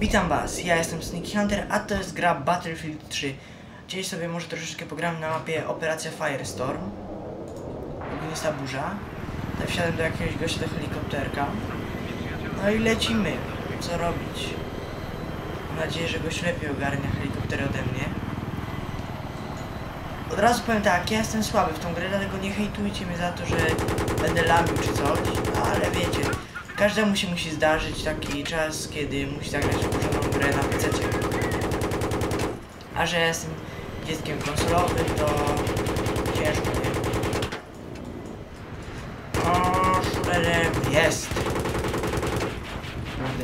Witam was, ja jestem Sneaky Hunter, a to jest gra Battlefield 3. Dzisiaj sobie może troszeczkę pogram na mapie Operacja Firestorm. Ognista burza. Tutaj wsiadłem do jakiegoś gościa do helikopterka. No i lecimy. Co robić? Mam nadzieję, że gość lepiej ogarnia helikopter ode mnie. Od razu powiem tak, ja jestem słaby w tą grę, dlatego nie hejtujcie mnie za to, że będę lamił czy coś, ale wiecie, każdemu się musi zdarzyć taki czas, kiedy musi zagrać porządną grę na PC. A że jestem dzieckiem konsolowym, to ciężko nie. O, szurerem, jest!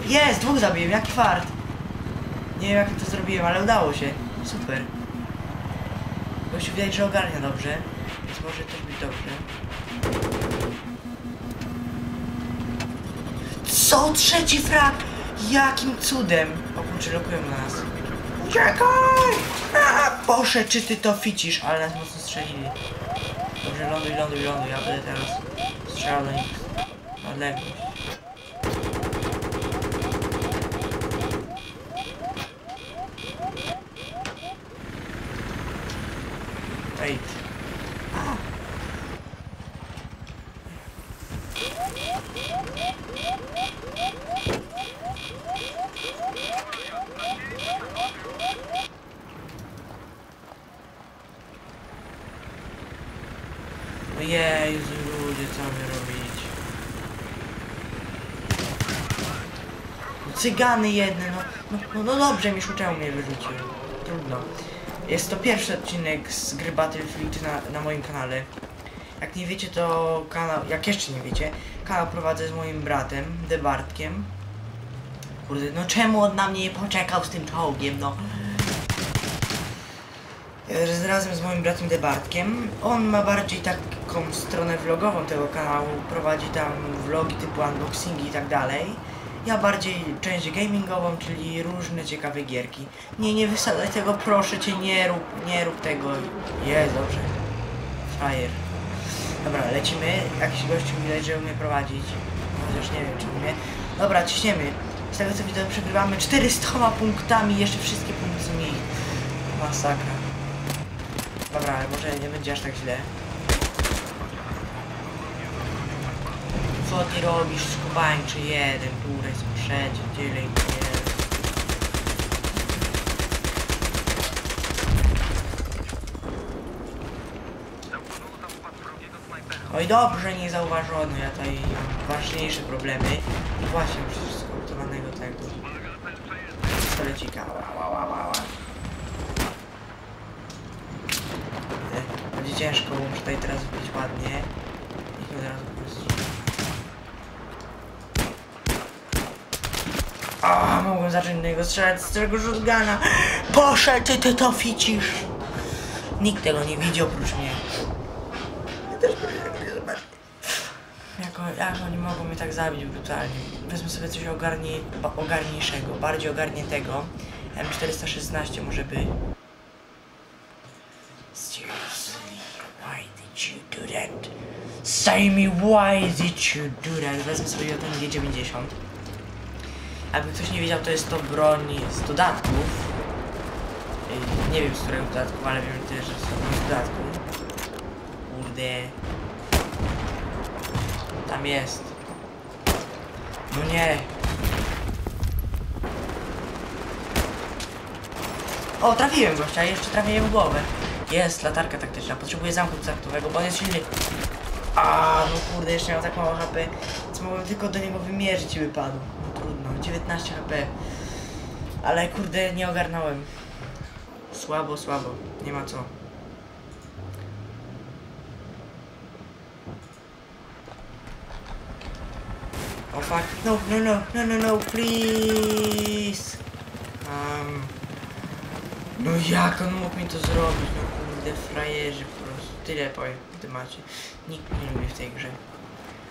Jest! Dwóch zabiłem, jaki fart! Nie wiem jak to zrobiłem, ale udało się. Super. Gościu widać, że ogarnia dobrze, więc może też być dobrze. Co? Trzeci frag? Jakim cudem? O kurczę, lokują na nas. Uciekaj! A, Boże, czy ty to ficisz? Ale nas mocno strzelili. Dobrze, ląduj, ląduj, ląduj. Ja będę teraz strzelał do nich odległość. Ojej, ludzie, co wy robić? Cygany jedne, no, no, no, no dobrze, mi szuczał mnie wyrzucił. Trudno. Jest to pierwszy odcinek z gry Battlefield na, na moim kanale. Jak nie wiecie, to kanał, jak jeszcze nie wiecie, kanał prowadzę z moim bratem, Debartkiem. Kurde, no czemu on na mnie nie poczekał z tym czołgiem, no? Razem z moim bratem Debartkiem. On ma bardziej taką stronę vlogową tego kanału, prowadzi tam vlogi typu unboxingi i tak dalej. Ja bardziej część gamingową, czyli różne ciekawe gierki. Nie, nie wysadzaj tego, proszę cię, nie rób, nie rób tego. Jest dobrze. Frajer. Dobra, lecimy. Jakiś gościu widać, że umie prowadzić. Chociaż nie wiem, czy umie. Dobra, ciśniemy. Z tego co widzę, przegrywamy 400 punktami, jeszcze wszystkie punkty jej. Masakra. Dobra, ale może nie będzie aż tak źle. Co ty robisz, skubańczy jeden, który jest tyle i tyle. Oj dobrze, nie zauważono, ja tutaj mam ważniejsze problemy. I właśnie przecież skontowanego tego. Pistolecika, ła, ła, ła, ła, Będzie ciężko, muszę tutaj teraz wbić ładnie. I od razu po prostu... mogłem zacząć do niego strzelać z tego shotguna. Poszedł, ty, ty to ficisz. Nikt tego nie widzi oprócz mnie. Ja też. Jak, jak oni mogą mnie tak zabić brutalnie? Wezmę sobie coś ogarni, ogarniejszego, bardziej ogarniętego. M416 może by. Seriously, why did you do that? Say me why did you do that? Wezmę sobie ten G90. Jakby ktoś nie wiedział, to jest to broń z dodatków. Nie wiem z którego dodatku, ale wiem też, że z dodatku. Kurde. Tam jest. No nie. O, trafiłem gościa, jeszcze trafiłem w głowę. Jest, latarka taktyczna. Potrzebuję zamku kontaktowego, bo on jest silny. A, no kurde, jeszcze miał tak mało HP, więc mogłem tylko do niego wymierzyć i wypadł. No trudno, 19 HP. Ale kurde, nie ogarnąłem. Słabo, słabo, nie ma co. O fuck, no, no, no, no, no, no, please. Um, no jak on mógł mi to zrobić? No kurde, frajerzy po prostu. Tyle powiem w temacie. Nikt nie lubi w tej grze.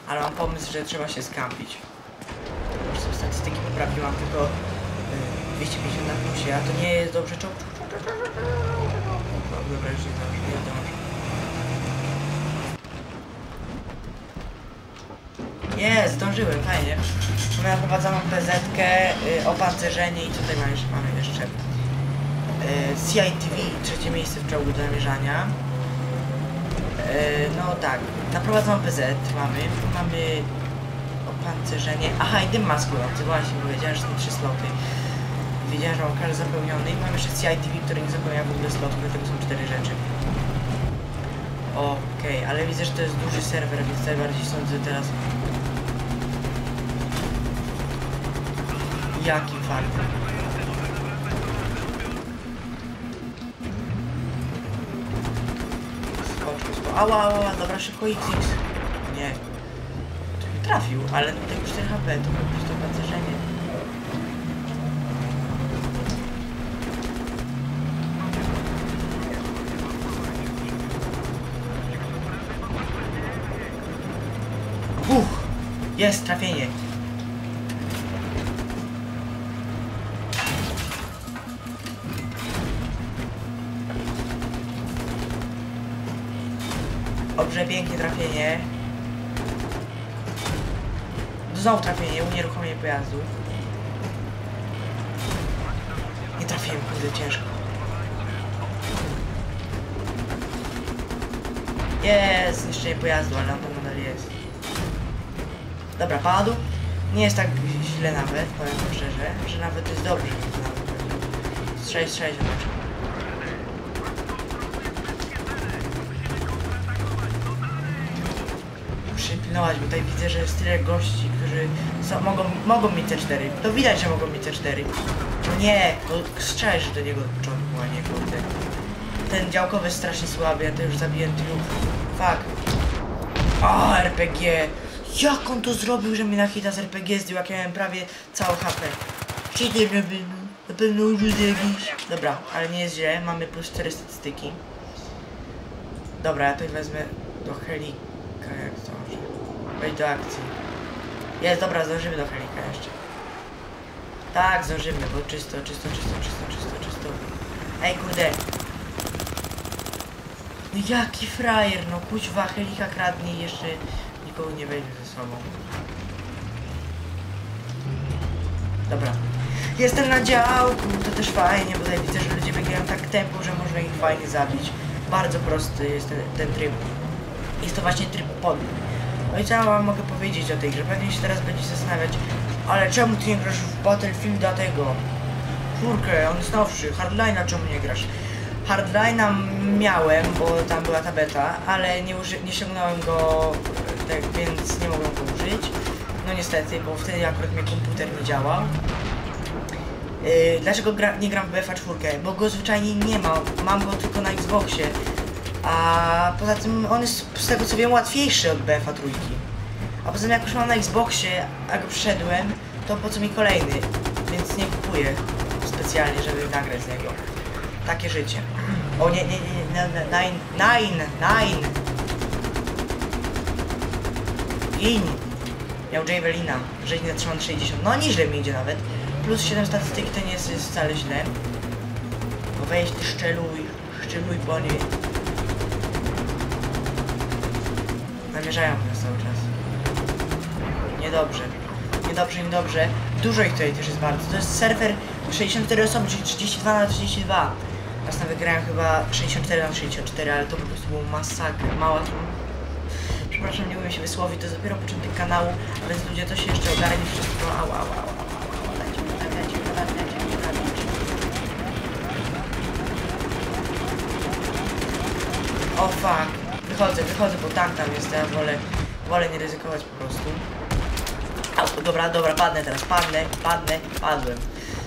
Ale mam pomysł, że trzeba się skampić. Sobie statystyki poprawiłam, tylko y, 250 na plusie, a to nie jest dobrze. Czoł, czoł, czoł, czoł, czoł, czoł, czoł. No, Dobra, już nie zdążę, nie zdążyłem, fajnie. Mamy naprowadzoną PZ-kę, y, opancerzenie i tutaj mamy jeszcze? Mamy jeszcze y, CITV, trzecie miejsce w czołgu do namierzania. Y, no tak, naprowadzoną PZ mamy, mamy opancerzenie, aha i dym maskujący, właśnie, bo wiedziałem, że są trzy sloty. Wiedziałem, że mam każdy zapełniony i mam jeszcze CITV, który nie zapełnia w ogóle slotów, dlatego są cztery rzeczy. Okej, ale widzę, że to jest duży serwer, więc najbardziej sądzę teraz Jaki fart. Skoczmy, sko... Ała, ała, ała, dobra, szybko XX. Trafił, ale tylko 4 HP, to po prostu pancerzenie. Uff, jest trafienie. Dobrze, pięknie trafienie. Znowu trafienie, unieruchomienie pojazdu. Nie trafiłem, kurde, ciężko. Jest, zniszczenie pojazdu, ale tam nadal jest. Dobra, padł. Nie jest tak źle nawet, powiem szczerze, że nawet jest dobrze. Strzelaj, strzelaj, zobaczę. Muszę pilnować, bo tutaj widzę, że jest tyle gości, którzy są, mogą, mogą mieć C4. To widać, że mogą mieć C4. No nie, to strzelaj do niego od początku, a nie kurde. Ten działkowy strasznie słaby, ja to już zabiję tylu. Fuck. O, RPG. Jak on to zrobił, że mnie na hita z RPG zdjął, jak ja miałem prawie całą HP. Cheater na pewno. Na pewno użył jakiś. Dobra, ale nie jest źle, mamy plus 4 statystyki. Dobra, ja tutaj wezmę do helika, jak zdążę. Wejdź do akcji. Jest, dobra, zdążymy do helika jeszcze. Tak, zdążymy, bo czysto, czysto, czysto, czysto, czysto, czysto. Ej, kurde. No jaki frajer, no kuźwa, helika kradnie jeszcze nikogo nie weźmie ze sobą. Dobra. Jestem na działku, to też fajnie, bo tutaj widzę, że ludzie biegają tak tempo, że można ich fajnie zabić. Bardzo prosty jest ten, ten tryb. Jest to właśnie tryb podły. No i co wam mogę powiedzieć o tej grze? Pewnie się teraz będzie zastanawiać, ale czemu ty nie grasz w Battlefielda tego? Czwórkę, on jest nowszy. Hardline'a czemu nie grasz? Hardline'a miałem, bo tam była ta beta, ale nie, uży- nie ściągnąłem go, tak więc nie mogłem go użyć. No niestety, bo wtedy akurat mnie komputer nie działał. Yy, dlaczego gra, nie gram w BFA 4? Bo go zwyczajnie nie ma, mam go tylko na Xboxie. A poza tym on jest z tego co wiem łatwiejszy od BFA 3. A poza tym jak już mam na Xboxie, a go przeszedłem, to po co mi kolejny? Więc nie kupuję specjalnie, żeby nagrać z niego. Takie życie. O nie, nie, nie, nine, nine, nine. Gin. Miał Javelina, że nie zatrzymał 60. No nieźle mi idzie nawet. Plus 7 statystyki to nie jest, jest wcale źle. Bo weź ty szczeluj, szczeluj po nie. Zamierzają nas cały czas. Niedobrze. Niedobrze, niedobrze. Dużo ich tutaj też jest bardzo. To jest serwer 64 osoby, czyli 32 na 32. Raz nawet grałem chyba 64 na 64, ale to po prostu było masakra. Mała Przepraszam, nie umiem się wysłowić, to dopiero początek kanału, więc ludzie to się jeszcze ogarnie wszystko. Dajcie, dajcie, dajcie. O fuck. Wychodzę, wychodzę, bo tank tam jest, ja wolę, wolę nie ryzykować po prostu. Dobra, dobra, padnę teraz, padnę, padnę, padłem.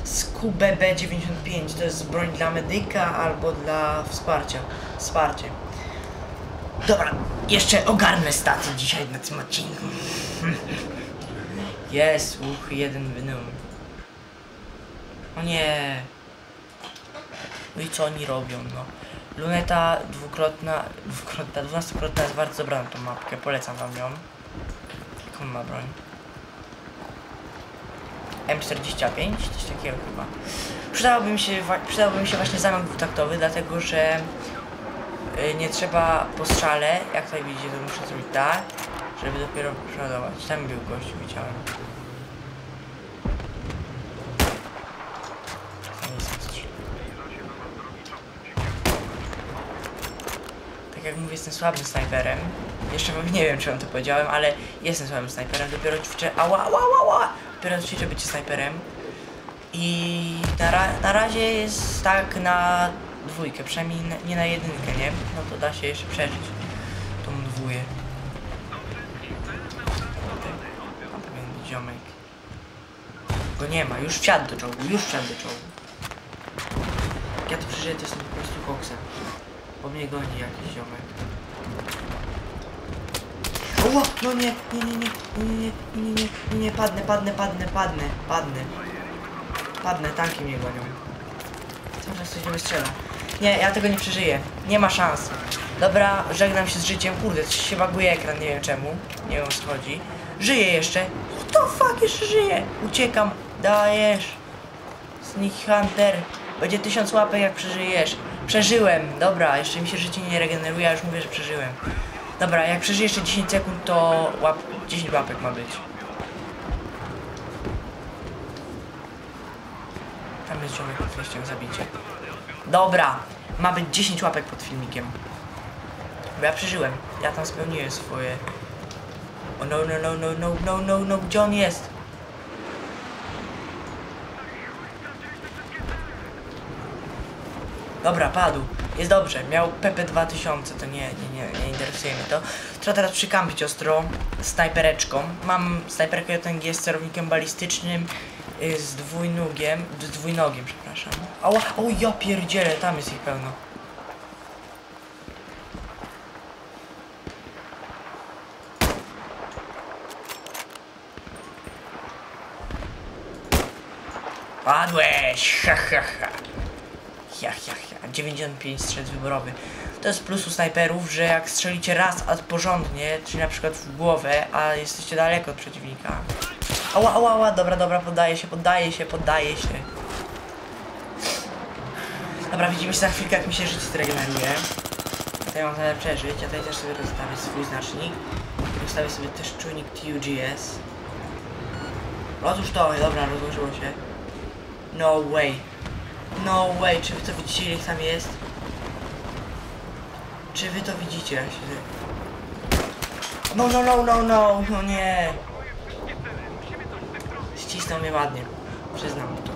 Skubę B95 to jest broń dla medyka albo dla wsparcia. Wsparcie. Dobra, jeszcze ogarnę staty dzisiaj na tym odcinku. Jest, słuch, jeden wynął. O nie. No i co oni robią, no. Luneta dwukrotna, dwukrotna, dwunastokrotna jest bardzo dobra na tą mapkę, polecam wam ją. Jaką ma broń? M45, coś takiego chyba. Przydałby mi się, przydałby mi się właśnie zamok dwutaktowy, dlatego że y, nie trzeba po strzale, jak tutaj widzicie, to muszę zrobić tak, żeby dopiero przeładować. Tam był gościu, widziałem. Jak mówię, jestem słabym snajperem. Jeszcze nie wiem, czy wam to powiedziałem, ale jestem słabym snajperem. Dopiero ćwiczę. Ała, ała, ała! Dopiero ćwiczę bycie snajperem. I na, ra na razie jest tak na dwójkę, przynajmniej na, nie na jedynkę, nie? No to da się jeszcze przeżyć tą dwóję. Tam powinien być ziomek. Go nie ma, już wsiadł do czołgu, już wsiadł do czołgu. Jak ja to przeżyję, to jestem po prostu koksem. Bo mnie goni jakiś ziomek. Oła! No nie, nie, nie, nie, nie, nie, nie, nie, nie, nie, padnę, padnę, padnę, padnę, padnę. Padnę, tanki mnie gonią. Cały czas coś mnie strzela. Nie, ja tego nie przeżyję. Nie ma szans. Dobra, żegnam się z życiem. Kurde, coś się baguje ekran, nie wiem czemu. Nie wiem o co chodzi. Żyję jeszcze. What the fuck, jeszcze żyję. Uciekam. Dajesz. Sneak Hunter. Będzie tysiąc łapek jak przeżyjesz. Przeżyłem. Dobra, jeszcze mi się życie nie regeneruje, a już mówię, że przeżyłem. Dobra, jak przeżyję jeszcze 10 sekund, to łap... 10 łapek ma być. Tam jest ziomek, który chciał zabicie. Dobra, ma być 10 łapek pod filmikiem. Bo ja przeżyłem. Ja tam spełniłem swoje... O no, no, no, no, no, no, no, no, gdzie on jest? Dobra, padł. Jest dobrze. Miał PP 2000, to nie, nie, nie, nie interesuje mnie to. Trzeba teraz przykampić ostro snajpereczką. Mam snajperkę JTG z celownikiem balistycznym, y, z dwójnogiem, z dwójnogiem, przepraszam. Ała, o ja pierdzielę, tam jest ich pełno. Padłeś! Ha, ha, ha. Ja, ja, ja. 95 strzelc wyborowy. To jest plus u snajperów, że jak strzelicie raz, a porządnie, czyli na przykład w głowę, a jesteście daleko od przeciwnika. Ała, ała, ała, dobra, dobra, poddaję się, poddaję się, poddaję się. Dobra, widzimy się za chwilkę, jak mi się życie zregeneruje. Tutaj mam zamiar przeżyć, ja tutaj też sobie rozstawię swój znacznik. Rozstawię sobie też czujnik TUGS. Otóż to, dobra, rozłożyło się. No way. No way, czy wy to widzicie ich tam jest? Czy wy to widzicie? No, no, no, no, no, no nie. Ścisnął mnie ładnie. Przyznam to.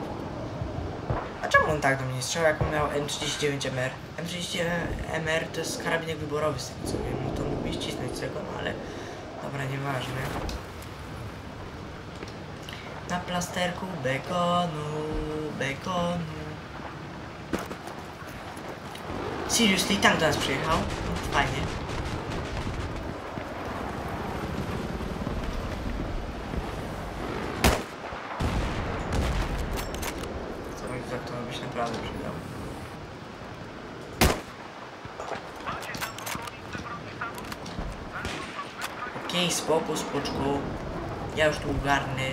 A czemu on tak do mnie strzał, jak on miał M39MR? M39MR to jest karabinek wyborowy z tego co wiem, no to mógł mnie ścisnąć tego, no ale... Dobra, nieważne. Na plasterku bekonu, bekonu. Seriously, tank do nas przyjechał. No, Fajnie. Co tak to by się naprawdę przydał. Okej, okay, spoko, spoczko. Ja już tu ogarnę.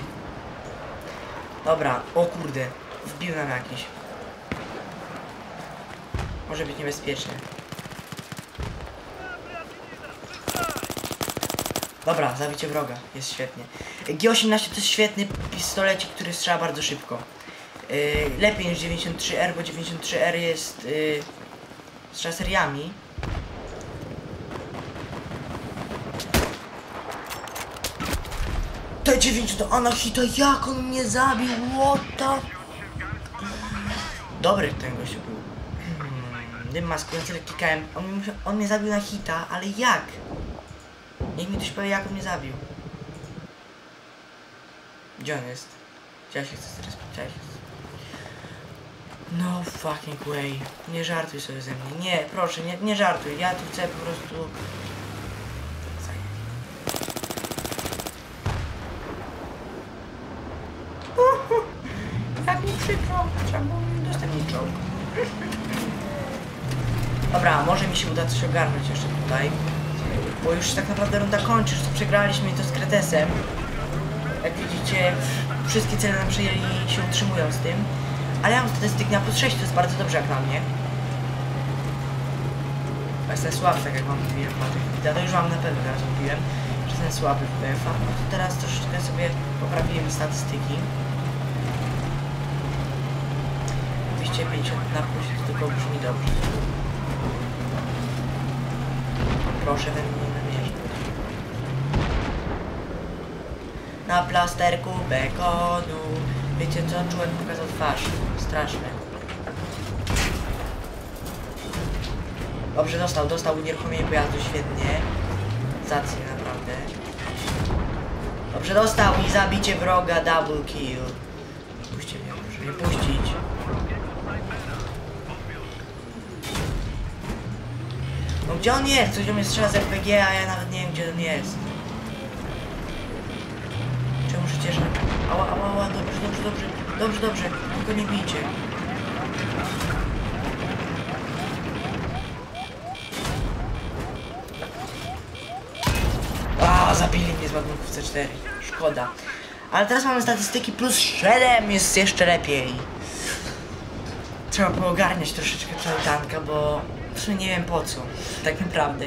Dobra, o kurde, wbił nam jakiś. Może być niebezpiecznie. Dobra, zabicie wroga, jest świetnie. G18 to jest świetny pistolecik, który strzela bardzo szybko. Yy, lepiej niż 93R, bo 93R jest yy, strzela seriami. T9 to Anahita, jak on mnie zabił, what the... Dobry ten gościu był. Dym maskujący lekki KM. On, mi on mnie zabił na hita, ale jak? Niech mi ktoś powie, jak on mnie zabił. Gdzie on jest? Gdzie ja się chcę teraz chcę? No fucking way. Nie żartuj sobie ze mnie. Nie, proszę, nie, nie żartuj. Ja tu chcę po prostu... Jak mi przykro, trzeba było mi udostępnić czołg. Dobra, może mi się uda coś ogarnąć jeszcze tutaj. Bo już tak naprawdę runda kończy, już przegraliśmy to z Kretesem. Jak widzicie, wszystkie cele nam przejęli i się utrzymują z tym. Ale ja mam statystyk na plus 6, to jest bardzo dobrze jak na mnie. Jestem słaby, tak jak wam mówiłem, wideo, to już wam na pewno teraz mówiłem, że jestem słaby w BFA. No to teraz troszeczkę sobie poprawiłem statystyki. 250 na plus to tylko brzmi dobrze. Proszę we mnie nie namierzać. Na plasterku bekonu. Wiecie co? Człowiek pokazał twarz. Straszne. Dobrze, dostał, dostał unieruchomienie pojazdu, świetnie. Zacnie, naprawdę. Dobrze, dostał i zabicie wroga, double kill. Puśćcie mnie, proszę mnie puścić. No gdzie on jest? Coś do mnie strzela z RPG, a ja nawet nie wiem gdzie on jest. Czemu się cieszę? Ała, ała, ała, dobrze, dobrze, dobrze, dobrze, dobrze, tylko nie bijcie. A, zabili mnie z ładunków C4. Szkoda. Ale teraz mamy statystyki plus 7, jest jeszcze lepiej. Trzeba poogarniać troszeczkę tego tanka, bo w sumie nie wiem po co. Tak naprawdę.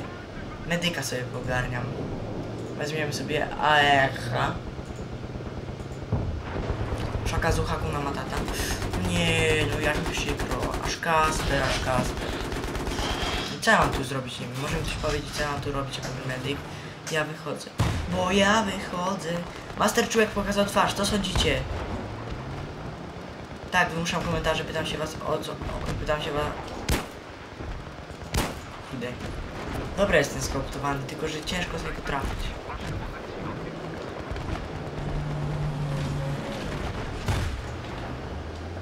Medyka sobie poogarniam. Weźmiemy sobie AEH. Shakazu Hakuna Matata. Nie, no jak mi przykro. Aż Kasper, aż Kasper. Co ja mam tu zrobić? Może mi ktoś powiedzieć, co ja mam tu robić jako medyk. Ja wychodzę. Bo ja wychodzę. Master Człowiek pokazał twarz, co sądzicie? Tak, wymuszam komentarze, pytam się was o co. O, pytam się was. Idę. Dobra jest ten tylko że ciężko z niego trafić.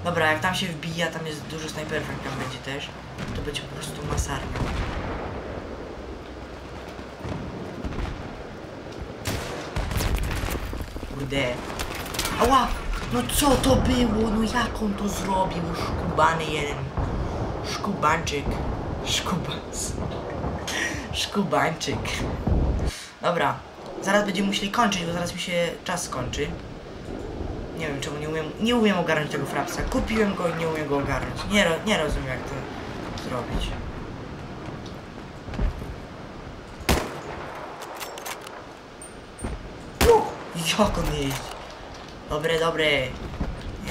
Dobra, jak tam się wbija, tam jest dużo snajperów, jak tam będzie też, to będzie po prostu masarnia. Kurde. Ała! No co to było? No jak on to zrobił? Szkubany jeden. Szkubańczyk. Szkubans. Szkubańczyk. Dobra. Zaraz będziemy musieli kończyć, bo zaraz mi się czas skończy. Nie wiem czemu nie umiem, nie umiem ogarnąć tego frapsa. Kupiłem go i nie umiem go ogarnąć. Nie, nie rozumiem jak to zrobić. Jak on jeździ? Dobre, dobre.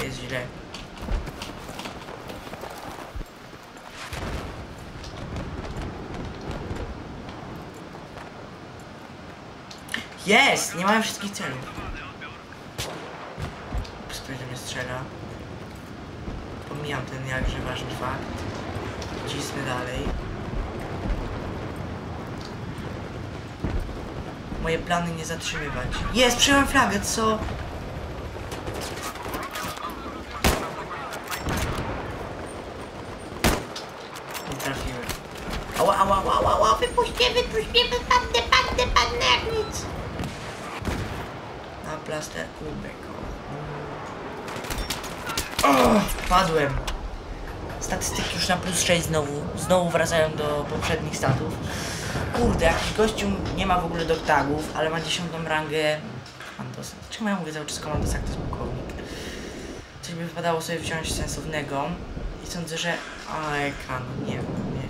Jest źle. Jest! Nie mają wszystkich celów. Do mnie strzela. Pomijam ten jakże ważny fakt. Cisnę dalej. Moje plany nie zatrzymywać. Jest! Przyjąłem flagę, co? Ała, ała, ała, ała, wypuść mnie, wypuść mnie, wypadnę, padnę, padnę jak nic. Plasterku beko. O, padłem. Statystyki już na plus 6 znowu. Znowu wracają do poprzednich statów. Kurde, jakiś gościu nie ma w ogóle doktagów, ale ma 10 rangę komandosa. Czemu ja mówię cały czas komandosa, jak to jest pułkownik? Coś by wypadało sobie wziąć sensownego. I sądzę, że... A, ekran, nie wiem, nie.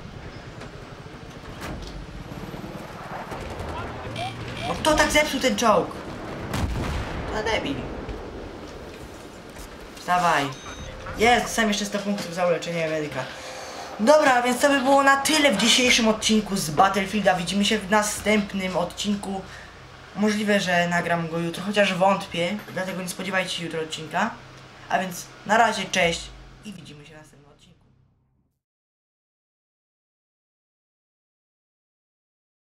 No kto tak zepsuł ten czołg? No debil. Jest, sam jeszcze 100 punktów za uleczenie medyka. Dobra, więc to by było na tyle w dzisiejszym odcinku z Battlefielda. Widzimy się w następnym odcinku. Możliwe, że nagram go jutro, chociaż wątpię, dlatego nie spodziewajcie się jutro odcinka. A więc na razie, cześć i widzimy się następnym.